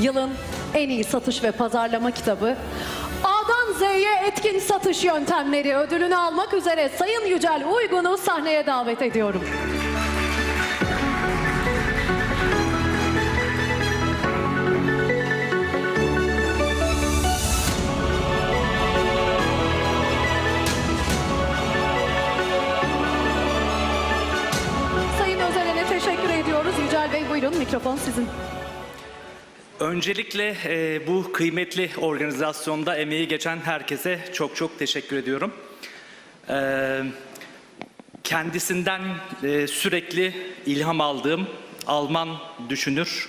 yılın en iyi satış ve pazarlama kitabı. A'dan Z'ye etkin satış yöntemleri ödülünü almak üzere Sayın Yücel Uygun'u sahneye davet ediyorum. Sayın Özelen'e teşekkür ediyoruz. Yücel Bey buyurun mikrofon sizin. Öncelikle e, bu kıymetli organizasyonda emeği geçen herkese çok çok teşekkür ediyorum. E, kendisinden e, sürekli ilham aldığım Alman düşünür,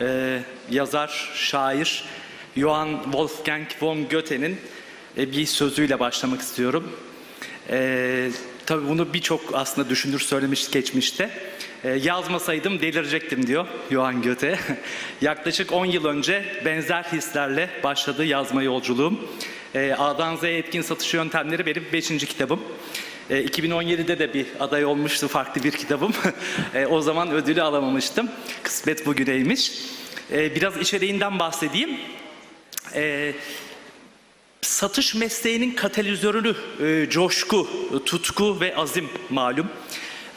e, yazar, şair Johann Wolfgang von Goethe'nin e, bir sözüyle başlamak istiyorum. E, tabii bunu birçok aslında düşünür söylemiş geçmişte. E, yazmasaydım delirecektim diyor Johann Goethe. Yaklaşık 10 yıl önce benzer hislerle başladı yazma yolculuğum. E, A'dan Z'ye etkin satış yöntemleri benim 5. kitabım. E, 2017'de de bir aday olmuştu farklı bir kitabım. E, o zaman ödülü alamamıştım. Kısmet bugüneymiş. E, biraz içeriğinden bahsedeyim. E, satış mesleğinin katalizörünü e, coşku, tutku ve azim malum.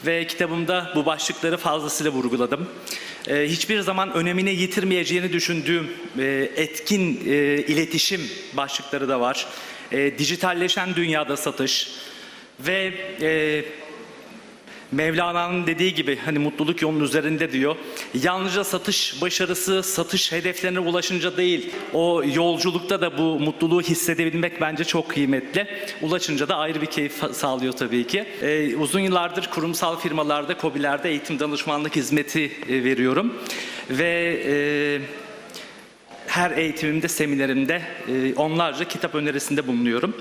Ve kitabımda bu başlıkları fazlasıyla vurguladım. E, hiçbir zaman önemini yitirmeyeceğini düşündüğüm e, etkin e, iletişim başlıkları da var. E, dijitalleşen dünyada satış ve e, Mevlana'nın dediği gibi hani mutluluk yolun üzerinde diyor. Yalnızca satış başarısı, satış hedeflerine ulaşınca değil, o yolculukta da bu mutluluğu hissedebilmek bence çok kıymetli. Ulaşınca da ayrı bir keyif sağlıyor tabii ki. Ee, uzun yıllardır kurumsal firmalarda, KOBİ'lerde eğitim danışmanlık hizmeti e, veriyorum. Ve e, her eğitimimde, seminerimde e, onlarca kitap önerisinde bulunuyorum.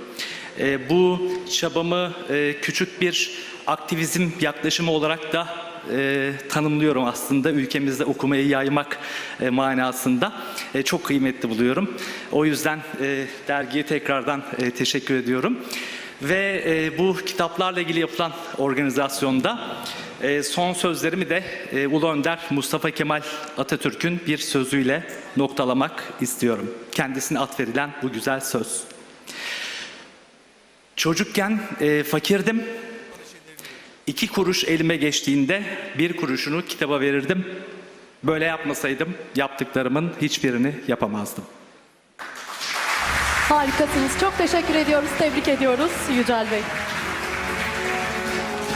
E, bu çabamı e, küçük bir aktivizm yaklaşımı olarak da e, tanımlıyorum aslında ülkemizde okumayı yaymak e, manasında E, çok kıymetli buluyorum. O yüzden e, dergiye tekrardan e, teşekkür ediyorum. Ve e, bu kitaplarla ilgili yapılan organizasyonda e, son sözlerimi de e, Ulu Önder Mustafa Kemal Atatürk'ün bir sözüyle noktalamak istiyorum. Kendisine atfedilen bu güzel söz. Çocukken e, fakirdim. İki kuruş elime geçtiğinde bir kuruşunu kitaba verirdim. Böyle yapmasaydım yaptıklarımın hiçbirini yapamazdım. Harikasınız. Çok teşekkür ediyoruz. Tebrik ediyoruz Yücel Bey.